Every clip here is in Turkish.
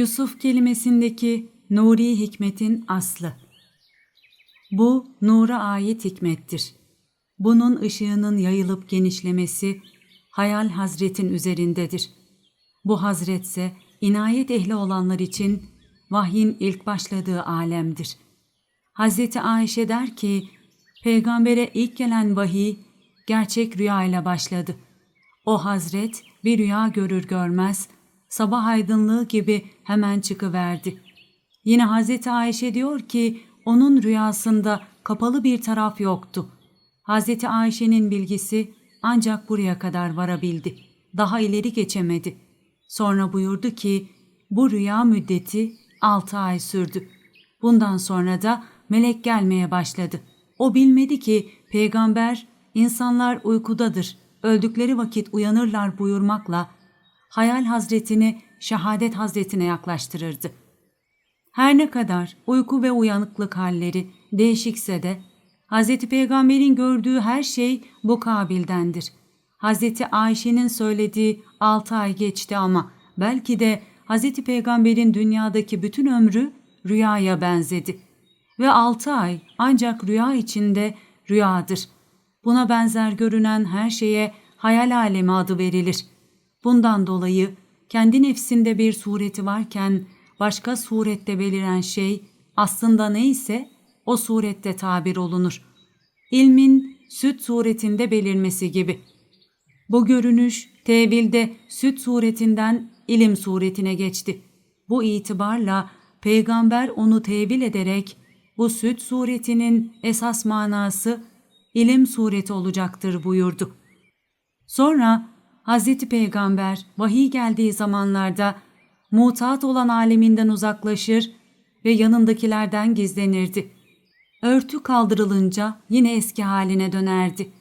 Yusuf kelimesindeki nuri hikmetin aslı. Bu nura ait hikmettir. Bunun ışığının yayılıp genişlemesi hayal hazretin üzerindedir. Bu hazretse inayet ehli olanlar için vahyin ilk başladığı alemdir. Hazreti Ayşe der ki, peygambere ilk gelen vahiy gerçek rüya ile başladı. O hazret bir rüya görür görmez sabah aydınlığı gibi hemen çıkıverdi. Yine Hazreti Ayşe diyor ki onun rüyasında kapalı bir taraf yoktu. Hazreti Ayşe'nin bilgisi ancak buraya kadar varabildi. Daha ileri geçemedi. Sonra buyurdu ki bu rüya müddeti altı ay sürdü. Bundan sonra da melek gelmeye başladı. O bilmedi ki peygamber insanlar uykudadır, öldükleri vakit uyanırlar buyurmakla hayal hazretini şehadet hazretine yaklaştırırdı. Her ne kadar uyku ve uyanıklık halleri değişikse de Hz. Peygamber'in gördüğü her şey bu kabildendir. Hz. Ayşe'nin söylediği altı ay geçti ama belki de Hz. Peygamber'in dünyadaki bütün ömrü rüyaya benzedi. Ve altı ay ancak rüya içinde rüyadır. Buna benzer görünen her şeye hayal alemi adı verilir. Bundan dolayı kendi nefsinde bir sureti varken başka surette beliren şey aslında neyse o surette tabir olunur. İlmin süt suretinde belirmesi gibi. Bu görünüş tevilde süt suretinden ilim suretine geçti. Bu itibarla peygamber onu tevil ederek bu süt suretinin esas manası ilim sureti olacaktır buyurdu. Sonra Hazreti Peygamber vahiy geldiği zamanlarda mutat olan aleminden uzaklaşır ve yanındakilerden gizlenirdi. Örtü kaldırılınca yine eski haline dönerdi.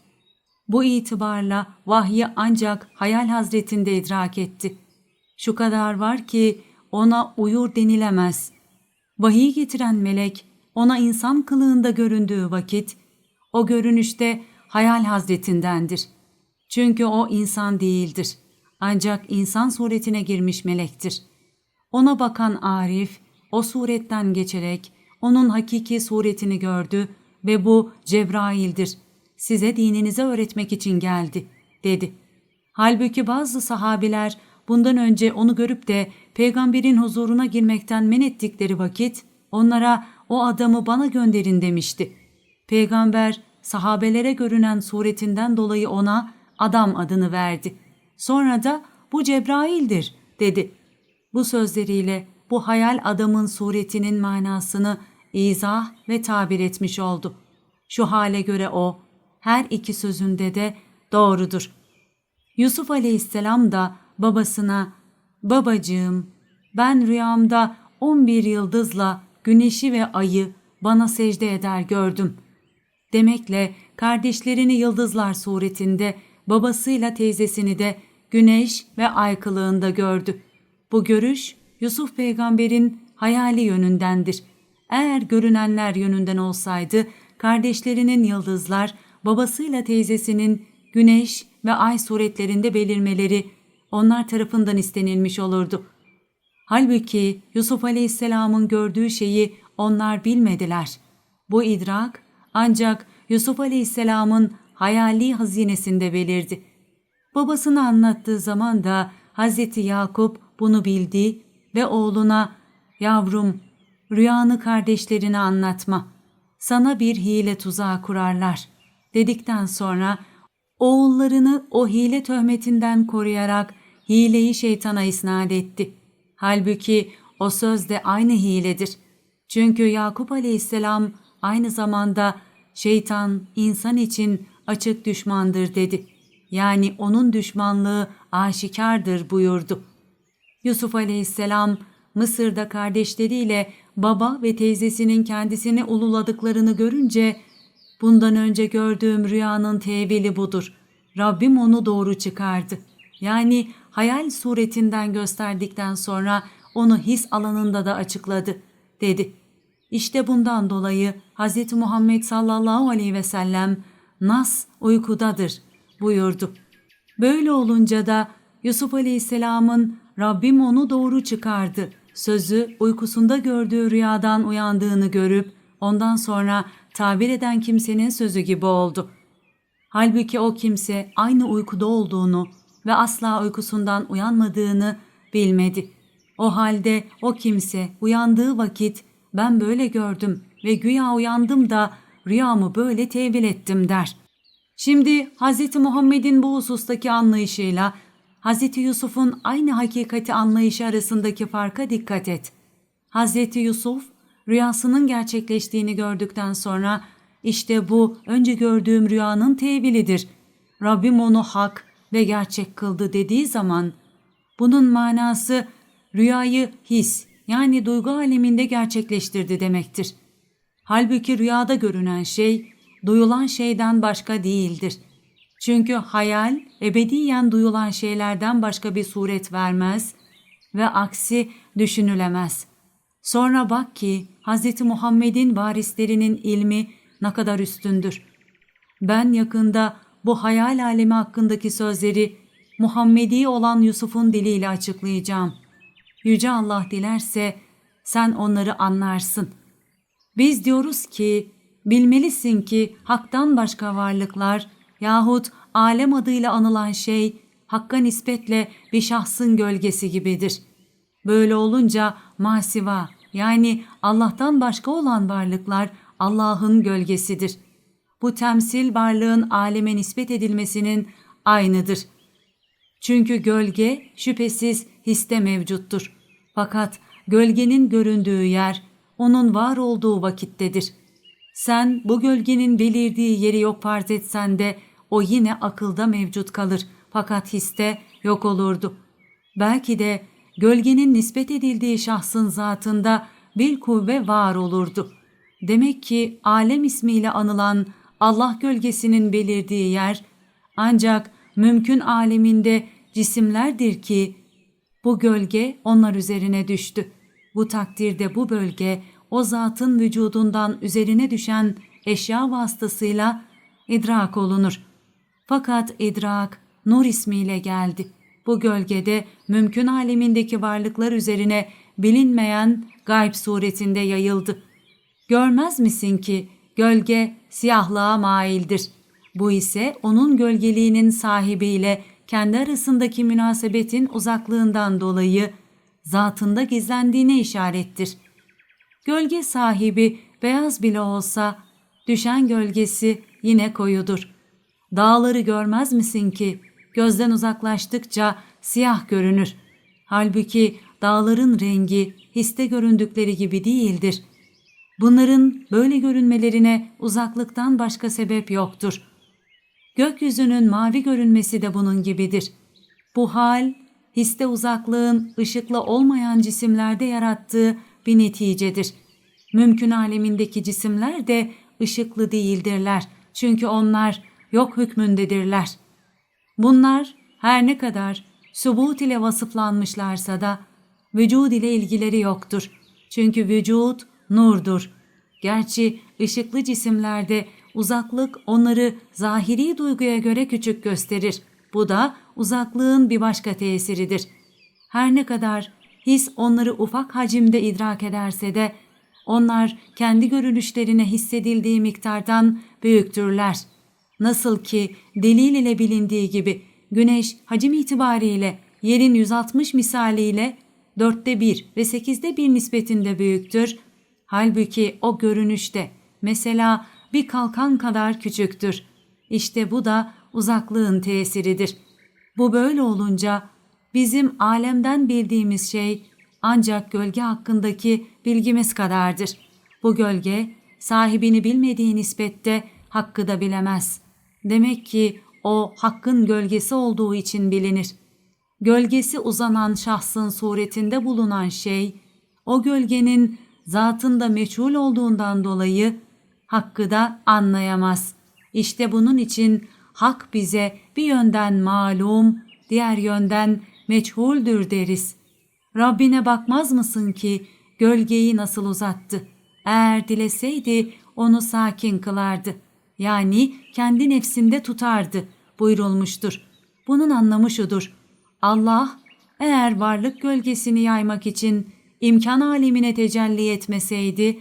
Bu itibarla vahyi ancak hayal hazretinde idrak etti. Şu kadar var ki ona uyur denilemez. Vahiy getiren melek ona insan kılığında göründüğü vakit o görünüşte hayal hazretindendir. Çünkü o insan değildir. Ancak insan suretine girmiş melektir. Ona bakan Arif o suretten geçerek onun hakiki suretini gördü ve bu Cebrail'dir. Size dininizi öğretmek için geldi, dedi. Halbuki bazı sahabiler bundan önce onu görüp de peygamberin huzuruna girmekten men ettikleri vakit onlara o adamı bana gönderin demişti. Peygamber sahabelere görünen suretinden dolayı ona adam adını verdi. Sonra da bu Cebrail'dir dedi. Bu sözleriyle bu hayal adamın suretinin manasını izah ve tabir etmiş oldu. Şu hale göre o her iki sözünde de doğrudur. Yusuf aleyhisselam da babasına babacığım ben rüyamda on bir yıldızla güneşi ve ayı bana secde eder gördüm. Demekle kardeşlerini yıldızlar suretinde babasıyla teyzesini de güneş ve ay kılığında gördü. Bu görüş Yusuf peygamberin hayali yönündendir. Eğer görünenler yönünden olsaydı kardeşlerinin yıldızlar, babasıyla teyzesinin güneş ve ay suretlerinde belirmeleri onlar tarafından istenilmiş olurdu. Halbuki Yusuf Aleyhisselam'ın gördüğü şeyi onlar bilmediler. Bu idrak ancak Yusuf Aleyhisselam'ın hayali hazinesinde belirdi. Babasını anlattığı zaman da Hazreti Yakup bunu bildi ve oğluna ''Yavrum, rüyanı kardeşlerine anlatma. Sana bir hile tuzağı kurarlar.'' dedikten sonra oğullarını o hile töhmetinden koruyarak hileyi şeytana isnat etti. Halbuki o söz de aynı hiledir. Çünkü Yakup aleyhisselam aynı zamanda şeytan insan için açık düşmandır dedi. Yani onun düşmanlığı aşikardır buyurdu. Yusuf aleyhisselam Mısır'da kardeşleriyle baba ve teyzesinin kendisini ululadıklarını görünce bundan önce gördüğüm rüyanın tevili budur. Rabbim onu doğru çıkardı. Yani hayal suretinden gösterdikten sonra onu his alanında da açıkladı dedi. İşte bundan dolayı Hz. Muhammed sallallahu aleyhi ve sellem nas uykudadır buyurdu. Böyle olunca da Yusuf aleyhisselamın Rabbim onu doğru çıkardı sözü uykusunda gördüğü rüyadan uyandığını görüp ondan sonra tabir eden kimsenin sözü gibi oldu. Halbuki o kimse aynı uykuda olduğunu ve asla uykusundan uyanmadığını bilmedi. O halde o kimse uyandığı vakit ben böyle gördüm ve güya uyandım da rüyamı böyle tevil ettim der. Şimdi Hz. Muhammed'in bu husustaki anlayışıyla Hz. Yusuf'un aynı hakikati anlayışı arasındaki farka dikkat et. Hz. Yusuf rüyasının gerçekleştiğini gördükten sonra işte bu önce gördüğüm rüyanın tevilidir. Rabbim onu hak ve gerçek kıldı dediği zaman bunun manası rüyayı his yani duygu aleminde gerçekleştirdi demektir. Halbuki rüyada görünen şey duyulan şeyden başka değildir. Çünkü hayal ebediyen duyulan şeylerden başka bir suret vermez ve aksi düşünülemez. Sonra bak ki Hz. Muhammed'in varislerinin ilmi ne kadar üstündür. Ben yakında bu hayal alemi hakkındaki sözleri Muhammedi olan Yusuf'un diliyle açıklayacağım. Yüce Allah dilerse sen onları anlarsın. Biz diyoruz ki bilmelisin ki haktan başka varlıklar yahut alem adıyla anılan şey hakka nispetle bir şahsın gölgesi gibidir. Böyle olunca masiva yani Allah'tan başka olan varlıklar Allah'ın gölgesidir. Bu temsil varlığın aleme nispet edilmesinin aynıdır. Çünkü gölge şüphesiz histe mevcuttur. Fakat gölgenin göründüğü yer onun var olduğu vakittedir. Sen bu gölgenin belirdiği yeri yok farz etsen de o yine akılda mevcut kalır fakat histe yok olurdu. Belki de gölgenin nispet edildiği şahsın zatında bir kuvve var olurdu. Demek ki alem ismiyle anılan Allah gölgesinin belirdiği yer ancak mümkün aleminde cisimlerdir ki bu gölge onlar üzerine düştü. Bu takdirde bu bölge o zatın vücudundan üzerine düşen eşya vasıtasıyla idrak olunur. Fakat idrak nur ismiyle geldi. Bu gölgede mümkün alemindeki varlıklar üzerine bilinmeyen gayb suretinde yayıldı. Görmez misin ki gölge siyahlığa maildir. Bu ise onun gölgeliğinin sahibiyle kendi arasındaki münasebetin uzaklığından dolayı zatında gizlendiğine işarettir. Gölge sahibi beyaz bile olsa düşen gölgesi yine koyudur. Dağları görmez misin ki gözden uzaklaştıkça siyah görünür. Halbuki dağların rengi histe göründükleri gibi değildir. Bunların böyle görünmelerine uzaklıktan başka sebep yoktur. Gökyüzünün mavi görünmesi de bunun gibidir. Bu hal, histe uzaklığın ışıkla olmayan cisimlerde yarattığı bir neticedir. Mümkün alemindeki cisimler de ışıklı değildirler. Çünkü onlar yok hükmündedirler. Bunlar her ne kadar subut ile vasıflanmışlarsa da vücud ile ilgileri yoktur. Çünkü vücut nurdur. Gerçi ışıklı cisimlerde uzaklık onları zahiri duyguya göre küçük gösterir. Bu da uzaklığın bir başka tesiridir. Her ne kadar his onları ufak hacimde idrak ederse de onlar kendi görünüşlerine hissedildiği miktardan büyüktürler. Nasıl ki delil ile bilindiği gibi güneş hacim itibariyle yerin 160 misaliyle dörtte bir ve sekizde bir nispetinde büyüktür. Halbuki o görünüşte mesela bir kalkan kadar küçüktür. İşte bu da uzaklığın tesiridir. Bu böyle olunca bizim alemden bildiğimiz şey ancak gölge hakkındaki bilgimiz kadardır. Bu gölge sahibini bilmediği nispette hakkı da bilemez. Demek ki o hakkın gölgesi olduğu için bilinir. Gölgesi uzanan şahsın suretinde bulunan şey, o gölgenin zatında meçhul olduğundan dolayı hakkı da anlayamaz. İşte bunun için hak bize bir yönden malum, diğer yönden meçhuldür deriz. Rabbine bakmaz mısın ki gölgeyi nasıl uzattı? Eğer dileseydi onu sakin kılardı. Yani kendi nefsinde tutardı buyurulmuştur. Bunun anlamı şudur. Allah eğer varlık gölgesini yaymak için imkan alemine tecelli etmeseydi,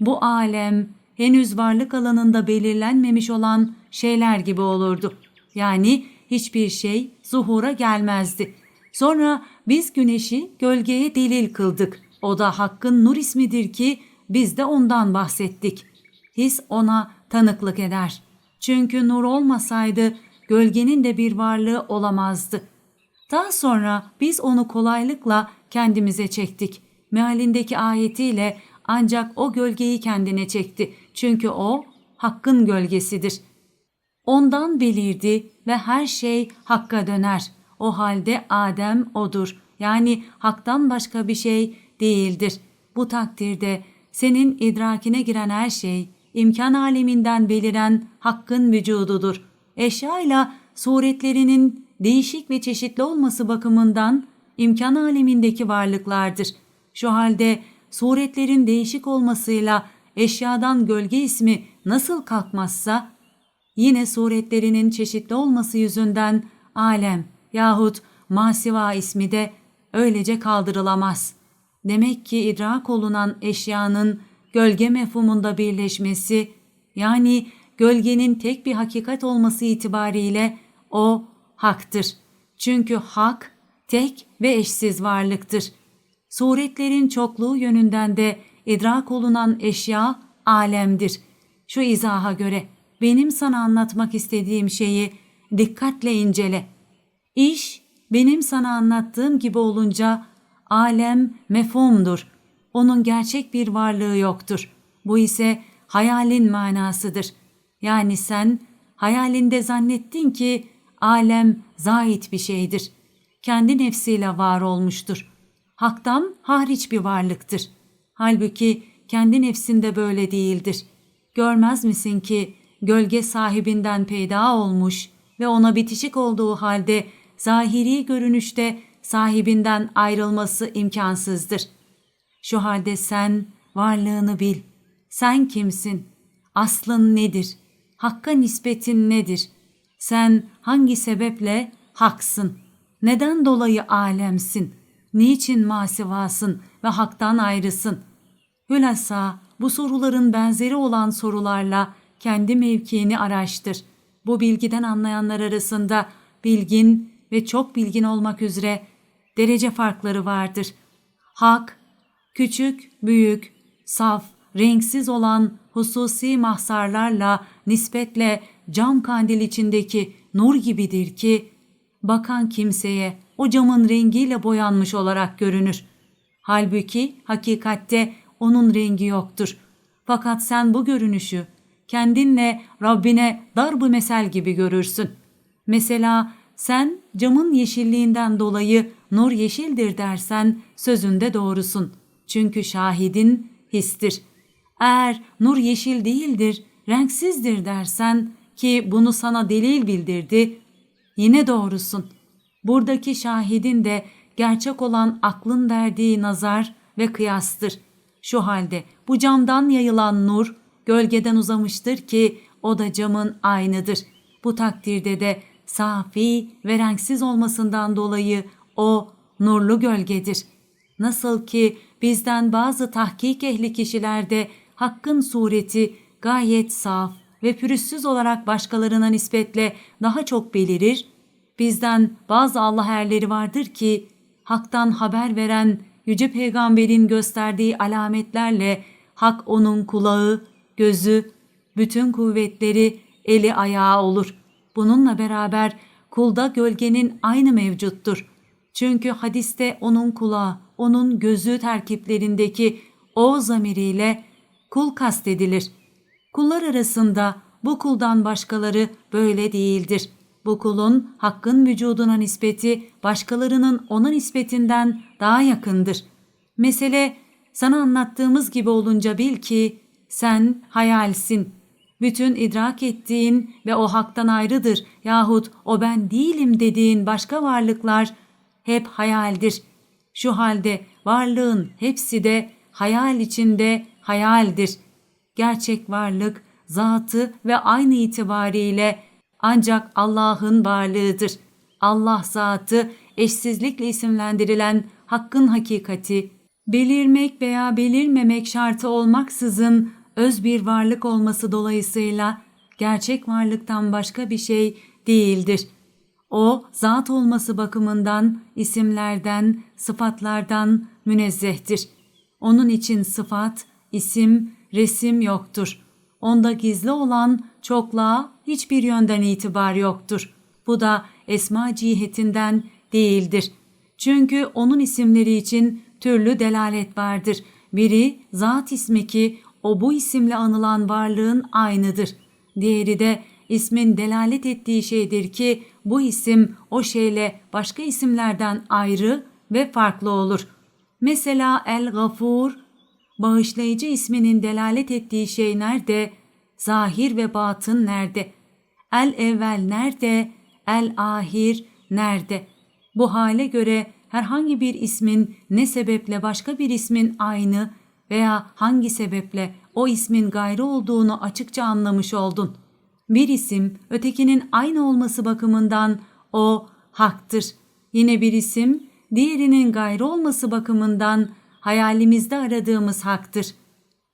bu alem henüz varlık alanında belirlenmemiş olan şeyler gibi olurdu. Yani hiçbir şey zuhura gelmezdi. Sonra biz güneşi gölgeye delil kıldık. O da Hakk'ın nur ismidir ki biz de ondan bahsettik. His ona tanıklık eder. Çünkü nur olmasaydı gölgenin de bir varlığı olamazdı. Daha sonra biz onu kolaylıkla kendimize çektik. Mealindeki ayetiyle ancak o gölgeyi kendine çekti. Çünkü o Hakk'ın gölgesidir. Ondan belirdi ve her şey Hakk'a döner. O halde Adem odur. Yani Hak'tan başka bir şey değildir. Bu takdirde senin idrakine giren her şey imkan aleminden beliren Hakk'ın vücududur. Eşyayla suretlerinin değişik ve çeşitli olması bakımından imkan alemindeki varlıklardır. Şu halde suretlerin değişik olmasıyla eşyadan gölge ismi nasıl kalkmazsa, yine suretlerinin çeşitli olması yüzünden alem yahut masiva ismi de öylece kaldırılamaz. Demek ki idrak olunan eşyanın gölge mefhumunda birleşmesi, yani gölgenin tek bir hakikat olması itibariyle o haktır. Çünkü hak tek ve eşsiz varlıktır. Suretlerin çokluğu yönünden de idrak olunan eşya alemdir. Şu izaha göre benim sana anlatmak istediğim şeyi dikkatle incele. İş benim sana anlattığım gibi olunca alem mefhumdur. Onun gerçek bir varlığı yoktur. Bu ise hayalin manasıdır. Yani sen hayalinde zannettin ki alem zait bir şeydir. Kendi nefsiyle var olmuştur. Hak'tan hariç bir varlıktır. Halbuki kendi nefsinde böyle değildir. Görmez misin ki gölge sahibinden peyda olmuş ve ona bitişik olduğu halde zahiri görünüşte sahibinden ayrılması imkansızdır. Şu halde sen varlığını bil. Sen kimsin? Aslın nedir? Hakka nispetin nedir? Sen hangi sebeple haksın? Neden dolayı alemsin? Niçin masivasın ve haktan ayrısın? Hülasa bu soruların benzeri olan sorularla kendi mevkiini araştır. Bu bilgiden anlayanlar arasında bilgin ve çok bilgin olmak üzere derece farkları vardır. Hak, küçük, büyük, saf, renksiz olan hususi mahsarlarla nispetle cam kandil içindeki nur gibidir ki, bakan kimseye o camın rengiyle boyanmış olarak görünür. Halbuki hakikatte onun rengi yoktur. Fakat sen bu görünüşü kendinle Rabbine darbu mesel gibi görürsün. Mesela sen camın yeşilliğinden dolayı nur yeşildir dersen sözünde doğrusun. Çünkü şahidin histir. Eğer nur yeşil değildir, renksizdir dersen ki bunu sana delil bildirdi, yine doğrusun. Buradaki şahidin de gerçek olan aklın verdiği nazar ve kıyastır. Şu halde bu camdan yayılan nur gölgeden uzamıştır ki o da camın aynıdır. Bu takdirde de safi ve renksiz olmasından dolayı o nurlu gölgedir. Nasıl ki bizden bazı tahkik ehli kişilerde hakkın sureti gayet saf ve pürüzsüz olarak başkalarına nispetle daha çok belirir, bizden bazı Allah erleri vardır ki haktan haber veren Yüce Peygamber'in gösterdiği alametlerle hak onun kulağı, gözü, bütün kuvvetleri, eli ayağı olur. Bununla beraber kulda gölgenin aynı mevcuttur. Çünkü hadiste onun kulağı, onun gözü terkiplerindeki o zamiriyle kul kastedilir. Kullar arasında bu kuldan başkaları böyle değildir. Bu kulun hakkın vücuduna nispeti başkalarının ona nispetinden daha yakındır. Mesele sana anlattığımız gibi olunca bil ki sen hayalsin. Bütün idrak ettiğin ve o haktan ayrıdır yahut o ben değilim dediğin başka varlıklar hep hayaldir. Şu halde varlığın hepsi de hayal içinde hayaldir. Gerçek varlık zatı ve aynı itibariyle ancak Allah'ın varlığıdır. Allah zatı eşsizlikle isimlendirilen hakkın hakikati, belirmek veya belirmemek şartı olmaksızın öz bir varlık olması dolayısıyla gerçek varlıktan başka bir şey değildir. O zat olması bakımından isimlerden, sıfatlardan münezzehtir. Onun için sıfat, isim, resim yoktur. Onda gizli olan çokluğa hiçbir yönden itibar yoktur. Bu da esma cihetinden değildir. Çünkü onun isimleri için türlü delalet vardır. Biri zat ismi ki o bu isimle anılan varlığın aynıdır. Diğeri de ismin delalet ettiği şeydir ki bu isim o şeyle başka isimlerden ayrı ve farklı olur. Mesela El-Gafur, bağışlayıcı isminin delalet ettiği şey nerede? Zahir ve batın nerede? El-Evvel nerede? El-Ahir nerede? Bu hale göre herhangi bir ismin ne sebeple başka bir ismin aynı veya hangi sebeple o ismin gayrı olduğunu açıkça anlamış oldun. Bir isim ötekinin aynı olması bakımından o haktır. Yine bir isim diğerinin gayrı olması bakımından hayalimizde aradığımız haktır.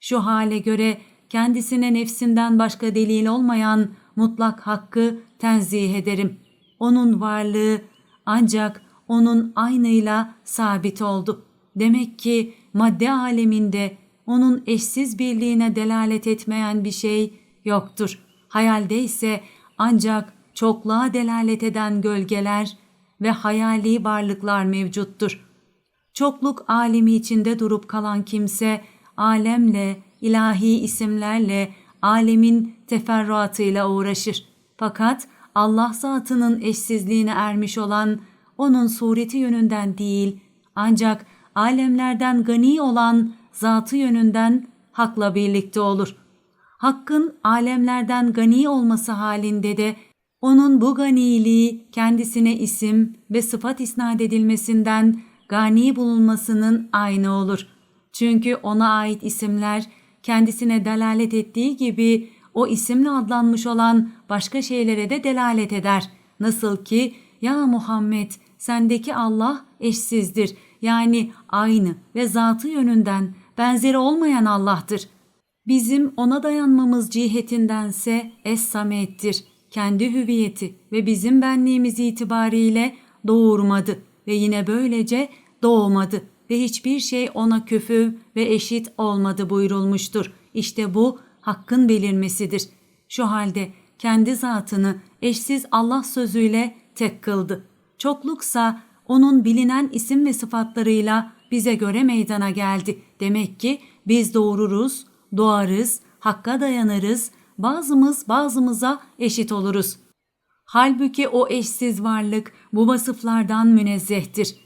Şu hale göre kendisine nefsinden başka delil olmayan mutlak hakkı tenzih ederim. Onun varlığı ancak onun aynıyla sabit oldu. Demek ki madde aleminde onun eşsiz birliğine delalet etmeyen bir şey yoktur. Hayalde ise ancak çokluğa delalet eden gölgeler ve hayali varlıklar mevcuttur. Çokluk alemi içinde durup kalan kimse alemle, ilahi isimlerle, alemin teferruatıyla uğraşır. Fakat Allah zatının eşsizliğine ermiş olan onun sureti yönünden değil ancak alemlerden gani olan zatı yönünden hakla birlikte olur. Hakkın alemlerden gani olması halinde de onun bu ganiliği kendisine isim ve sıfat isnat edilmesinden gani bulunmasının aynı olur. Çünkü ona ait isimler kendisine delalet ettiği gibi o isimle adlanmış olan başka şeylere de delalet eder. Nasıl ki ya Muhammed sendeki Allah eşsizdir. Yani aynı ve zatı yönünden benzeri olmayan Allah'tır. Bizim ona dayanmamız cihetindense Es-Samet'tir. Kendi hüviyeti ve bizim benliğimiz itibariyle doğurmadı ve yine böylece doğmadı ve hiçbir şey ona küfü ve eşit olmadı buyurulmuştur. İşte bu hakkın belirmesidir. Şu halde kendi zatını eşsiz Allah sözüyle tek kıldı. Çokluksa onun bilinen isim ve sıfatlarıyla bize göre meydana geldi. Demek ki biz doğururuz, doğarız, hakka dayanırız, bazımız bazımıza eşit oluruz. Halbuki o eşsiz varlık bu vasıflardan münezzehtir.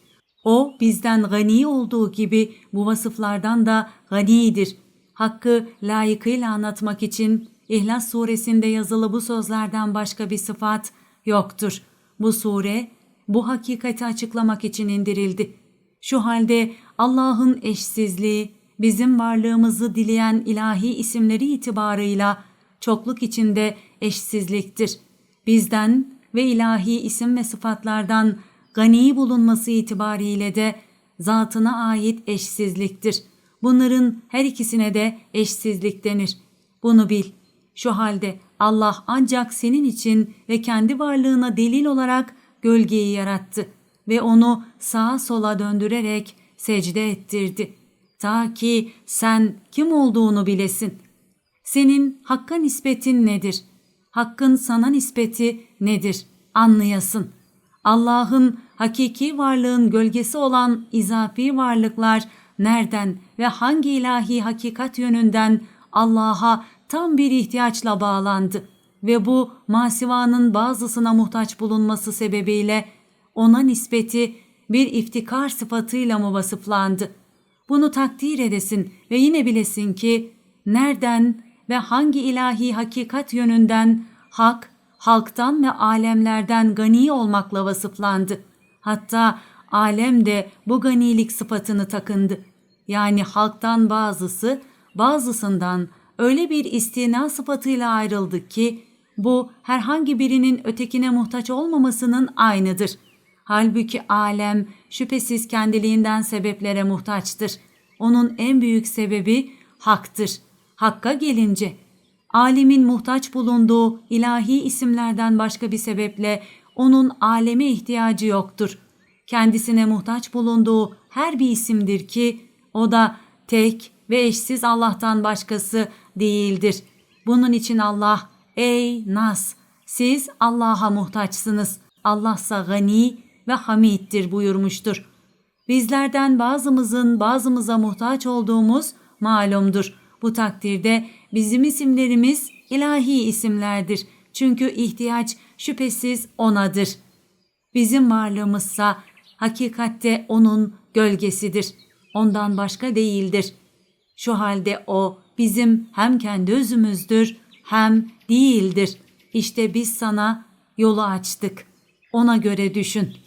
O bizden gani olduğu gibi bu vasıflardan da ganidir. Hakkı layıkıyla anlatmak için İhlas suresinde yazılı bu sözlerden başka bir sıfat yoktur. Bu sure bu hakikati açıklamak için indirildi. Şu halde Allah'ın eşsizliği, bizim varlığımızı dileyen ilahi isimleri itibarıyla çokluk içinde eşsizliktir. Bizden ve ilahi isim ve sıfatlardan gani bulunması itibariyle de zatına ait eşsizliktir. Bunların her ikisine de eşsizlik denir. Bunu bil. Şu halde Allah ancak senin için ve kendi varlığına delil olarak gölgeyi yarattı ve onu sağa sola döndürerek secde ettirdi. Ta ki sen kim olduğunu bilesin. Senin hakka nispetin nedir? Hakkın sana nispeti nedir? Anlayasın. Allah'ın hakiki varlığın gölgesi olan izafi varlıklar nereden ve hangi ilahi hakikat yönünden Allah'a tam bir ihtiyaçla bağlandı ve bu masivanın bazısına muhtaç bulunması sebebiyle ona nispeti bir iftikar sıfatıyla mı vasıflandı? Bunu takdir edesin ve yine bilesin ki nereden ve hangi ilahi hakikat yönünden hak, halktan ve alemlerden gani olmakla vasıflandı. Hatta alem de bu ganilik sıfatını takındı. Yani halktan bazısı bazısından öyle bir istina sıfatıyla ayrıldı ki bu herhangi birinin ötekine muhtaç olmamasının aynıdır. Halbuki alem şüphesiz kendiliğinden sebeplere muhtaçtır. Onun en büyük sebebi haktır. Hakka gelince alimin muhtaç bulunduğu ilahi isimlerden başka bir sebeple onun aleme ihtiyacı yoktur. Kendisine muhtaç bulunduğu her bir isimdir ki o da tek ve eşsiz Allah'tan başkası değildir. Bunun için Allah ey Nas siz Allah'a muhtaçsınız. Allahsa gani ve hamiddir buyurmuştur. Bizlerden bazımızın bazımıza muhtaç olduğumuz malumdur. Bu takdirde bizim isimlerimiz ilahi isimlerdir. Çünkü ihtiyaç şüphesiz onadır. Bizim varlığımızsa hakikatte onun gölgesidir. Ondan başka değildir. Şu halde o bizim hem kendi özümüzdür hem değildir. İşte biz sana yolu açtık. Ona göre düşün.''